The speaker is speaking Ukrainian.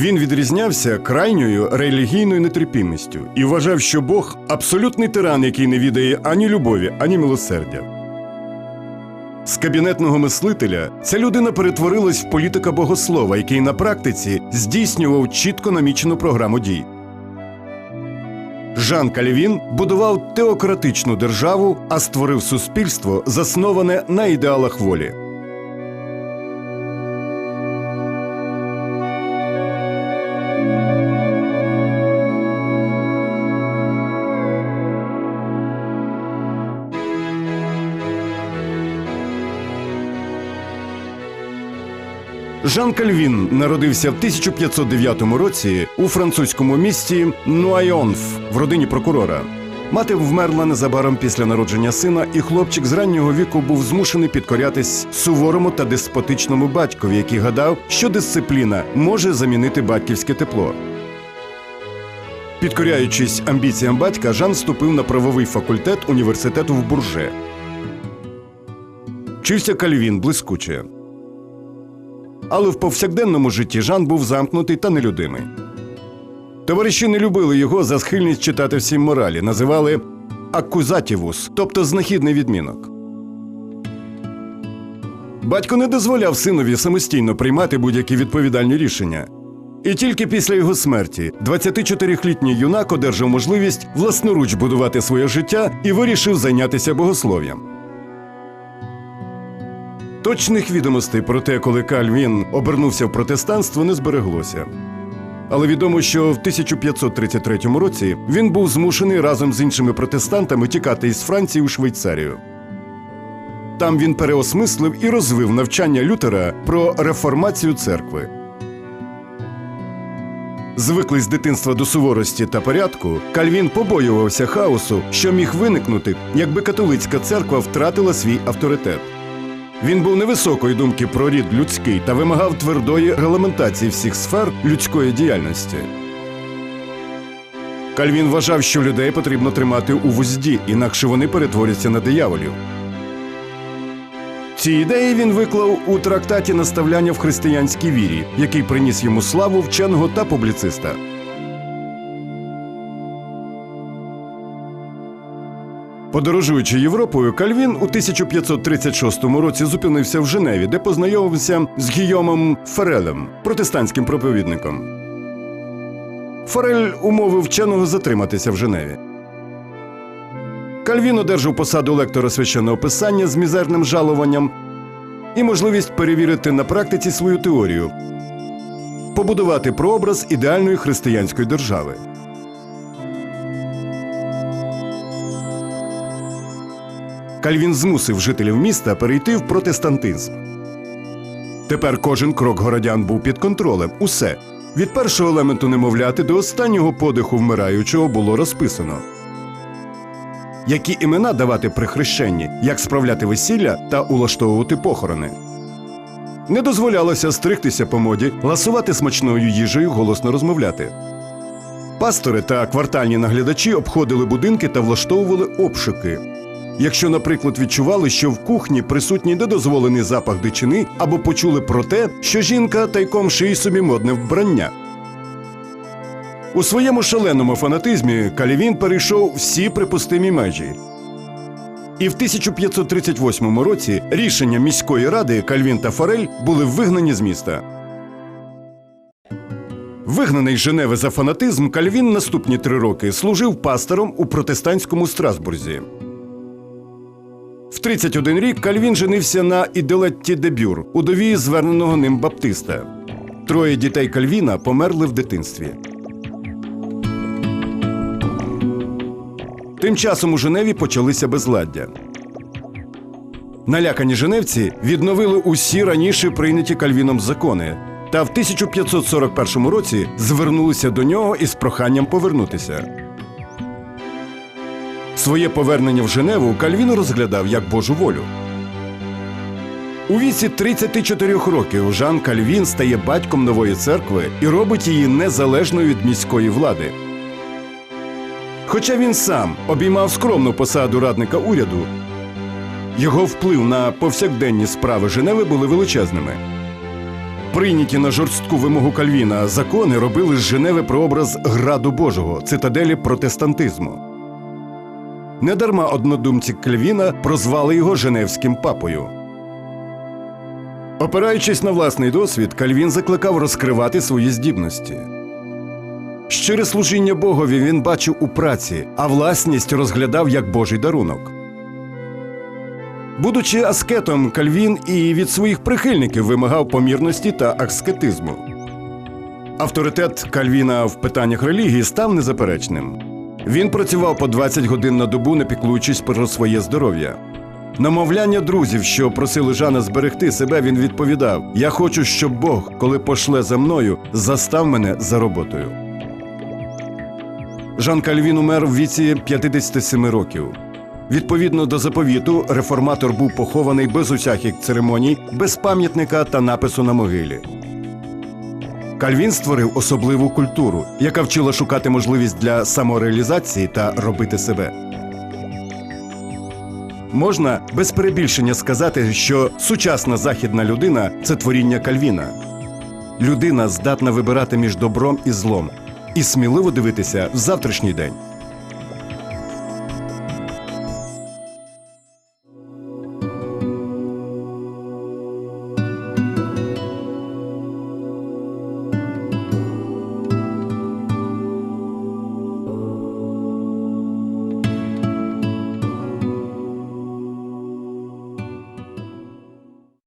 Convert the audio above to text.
Він відрізнявся крайньою релігійною нетерпімістю і вважав, що Бог абсолютний тиран, який не віддає ані любові, ані милосердя. З кабінетного мислителя ця людина перетворилась в політика богослова, який на практиці здійснював чітко намічену програму дій. Жан Кальвін будував теократичну державу, а створив суспільство, засноване на ідеалах волі. Жан Кальвін народився в 1509 році у французькому місті Нуайонф в родині прокурора. Мати вмерла незабаром після народження сина, і хлопчик з раннього віку був змушений підкорятись суворому та деспотичному батькові, який гадав, що дисципліна може замінити батьківське тепло. Підкоряючись амбіціям батька, Жан вступив на правовий факультет університету в Бурже. Вчився Кальвін блискуче. Але в повсякденному житті Жан був замкнутий та нелюдимий. Товариші не любили його за схильність читати всім моралі, називали акузатівус, тобто знахідний відмінок. Батько не дозволяв синові самостійно приймати будь-які відповідальні рішення. І тільки після його смерті 24-літній юнак одержав можливість власноруч будувати своє життя і вирішив зайнятися богослов'ям. Точних відомостей про те, коли Кальвін обернувся в протестанство, не збереглося. Але відомо, що в 1533 році він був змушений разом з іншими протестантами тікати із Франції у Швейцарію. Там він переосмислив і розвив навчання Лютера про реформацію церкви. Звиклий з дитинства до суворості та порядку, Кальвін побоювався хаосу, що міг виникнути, якби католицька церква втратила свій авторитет. Він був невисокої думки про рід людський та вимагав твердої регламентації всіх сфер людської діяльності. Кальвін вважав, що людей потрібно тримати у вузді, інакше вони перетворяться на дияволів. Ці ідеї він виклав у трактаті наставляння в християнській вірі, який приніс йому славу вченого та публіциста. Подорожуючи Європою, Кальвін у 1536 році зупинився в Женеві, де познайомився з Гійомом Ферелем, протестантським проповідником. Форель умовив вченого затриматися в Женеві. Кальвін одержав посаду лектора священного писання з мізерним жалуванням і можливість перевірити на практиці свою теорію, побудувати прообраз ідеальної християнської держави. Кальвін змусив жителів міста перейти в протестантизм. Тепер кожен крок городян був під контролем. Усе від першого елементу немовляти до останнього подиху вмираючого було розписано. Які імена давати при хрещенні, як справляти весілля та улаштовувати похорони. Не дозволялося стригтися по моді, ласувати смачною їжею, голосно розмовляти. Пастори та квартальні наглядачі обходили будинки та влаштовували обшуки. Якщо, наприклад, відчували, що в кухні присутній недозволений запах дичини або почули про те, що жінка тайком шиє собі модне вбрання. У своєму шаленому фанатизмі Калівін перейшов всі припустимі межі. І в 1538 році рішення міської ради Кальвін та Форель були вигнані з міста. Вигнаний з Женеви за фанатизм, Кальвін наступні три роки служив пастором у протестантському Страсбурзі. В 31 рік Кальвін женився на Іделетті де Бюр, удові зверненого ним баптиста. Троє дітей Кальвіна померли в дитинстві. Тим часом у Женеві почалися безладдя. Налякані женевці відновили усі раніше прийняті Кальвіном закони та в 1541 році звернулися до нього із проханням повернутися. Своє повернення в Женеву Кальвін розглядав як Божу волю. У віці 34 років Жан Кальвін стає батьком нової церкви і робить її незалежною від міської влади. Хоча він сам обіймав скромну посаду радника уряду, його вплив на повсякденні справи Женеви були величезними. Прийняті на жорстку вимогу Кальвіна закони робили з Женеви прообраз граду Божого, цитаделі протестантизму. Недарма однодумці Кальвіна прозвали його Женевським папою. Опираючись на власний досвід, Кальвін закликав розкривати свої здібності. Щире служіння Богові він бачив у праці, а власність розглядав як Божий дарунок. Будучи аскетом, Кальвін і від своїх прихильників вимагав помірності та аскетизму. Авторитет Кальвіна в питаннях релігії став незаперечним. Він працював по 20 годин на добу, не піклуючись про своє здоров'я. Намовляння друзів, що просили Жана зберегти себе, він відповідав: Я хочу, щоб Бог, коли пошле за мною, застав мене за роботою. Жан Кальвін умер в віці 57 років. Відповідно до заповіту, реформатор був похований без усяких церемоній, без пам'ятника та напису на могилі. Кальвін створив особливу культуру, яка вчила шукати можливість для самореалізації та робити себе. Можна без перебільшення сказати, що сучасна західна людина це творіння Кальвіна. Людина здатна вибирати між добром і злом і сміливо дивитися в завтрашній день.